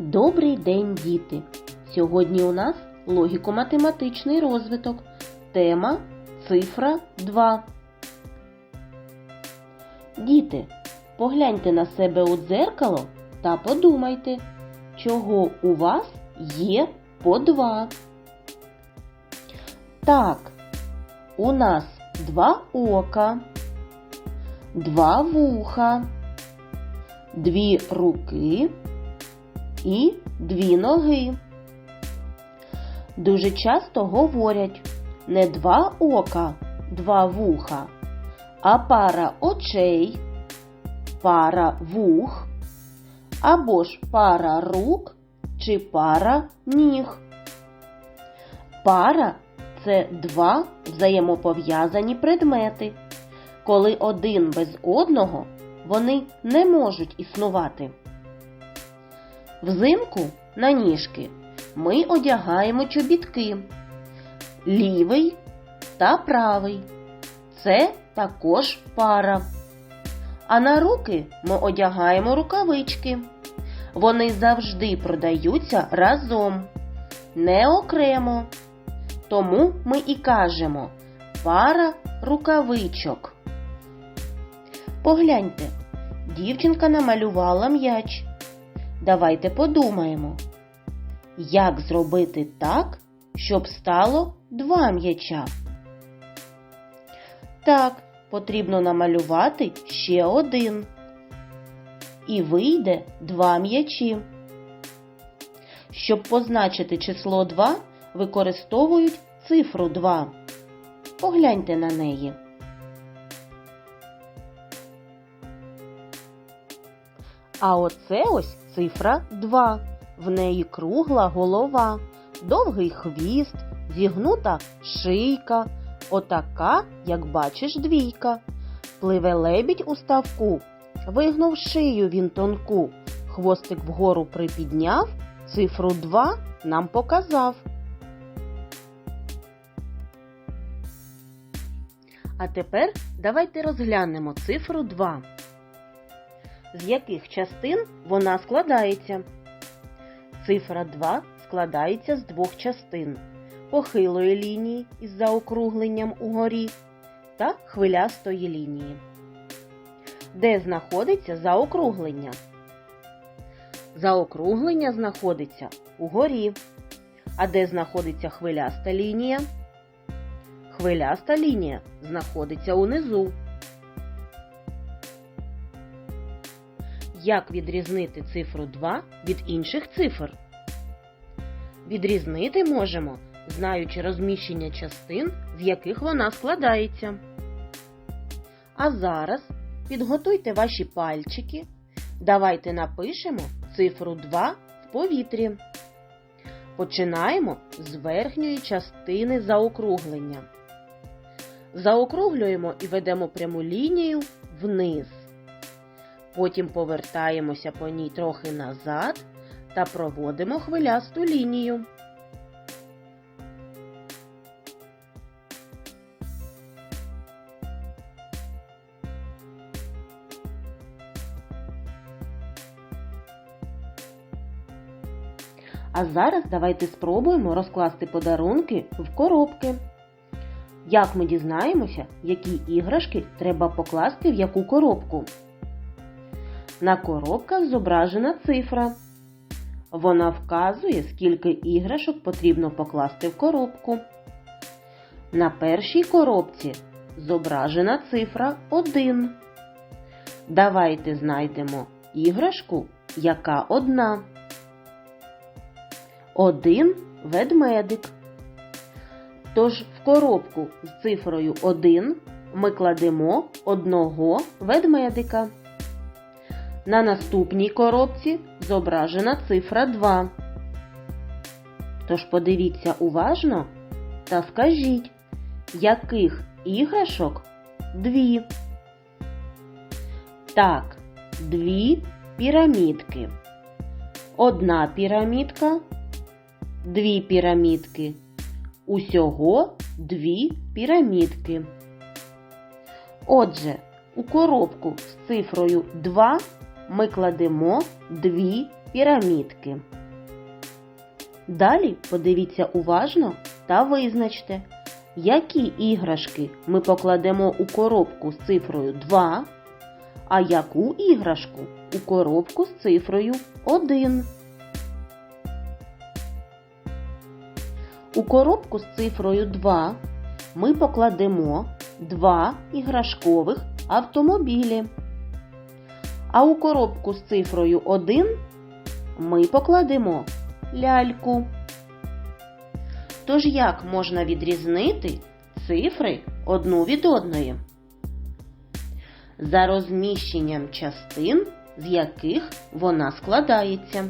Добрий день, діти! Сьогодні у нас логіко-математичний розвиток. Тема цифра 2. Діти, погляньте на себе у дзеркало та подумайте, чого у вас є по два. Так, у нас два ока, два вуха, дві руки і дві ноги. Дуже часто говорять не два ока, два вуха, а пара очей, пара вух, або ж пара рук чи пара ніг. Пара це два взаємопов'язані предмети. Коли один без одного, вони не можуть існувати. Взимку на ніжки ми одягаємо чобітки лівий та правий. Це також пара. А на руки ми одягаємо рукавички. Вони завжди продаються разом, не окремо. Тому ми і кажемо пара рукавичок. Погляньте, дівчинка намалювала м'яч. Давайте подумаємо, як зробити так, щоб стало два м'яча. Так, потрібно намалювати ще один. І вийде два м'ячі. Щоб позначити число 2, використовують цифру 2. Погляньте на неї. А оце ось цифра 2. В неї кругла голова, довгий хвіст, зігнута шийка, отака, як бачиш, двійка. Пливе лебідь у ставку, вигнув шию він тонку, хвостик вгору припідняв, цифру 2 нам показав. А тепер давайте розглянемо цифру 2 з яких частин вона складається. Цифра 2 складається з двох частин похилої лінії із заокругленням угорі та хвилястої лінії. Де знаходиться заокруглення? Заокруглення знаходиться угорі. А де знаходиться хвиляста лінія? Хвиляста лінія знаходиться унизу. Як відрізнити цифру 2 від інших цифр? Відрізнити можемо, знаючи розміщення частин, з яких вона складається. А зараз підготуйте ваші пальчики. Давайте напишемо цифру 2 в повітрі. Починаємо з верхньої частини заокруглення. Заокруглюємо і ведемо пряму лінію вниз. Потім повертаємося по ній трохи назад та проводимо хвилясту лінію. А зараз давайте спробуємо розкласти подарунки в коробки. Як ми дізнаємося, які іграшки треба покласти в яку коробку? На коробках зображена цифра. Вона вказує, скільки іграшок потрібно покласти в коробку. На першій коробці зображена цифра 1. Давайте знайдемо іграшку, яка одна. Один ведмедик. Тож в коробку з цифрою 1 ми кладемо одного ведмедика. На наступній коробці зображена цифра 2. Тож подивіться уважно та скажіть, яких іграшок дві. Так, дві пірамідки. Одна пірамідка, дві пірамідки. Усього дві пірамідки. Отже, у коробку з цифрою 2 ми кладемо дві пірамідки. Далі подивіться уважно та визначте, які іграшки ми покладемо у коробку з цифрою 2, а яку іграшку у коробку з цифрою 1. У коробку з цифрою 2 ми покладемо два іграшкових автомобілі. А у коробку з цифрою 1 ми покладемо ляльку. Тож як можна відрізнити цифри одну від одної? За розміщенням частин, з яких вона складається.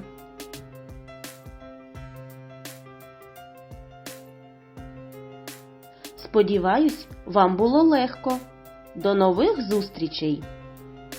Сподіваюсь, вам було легко. До нових зустрічей!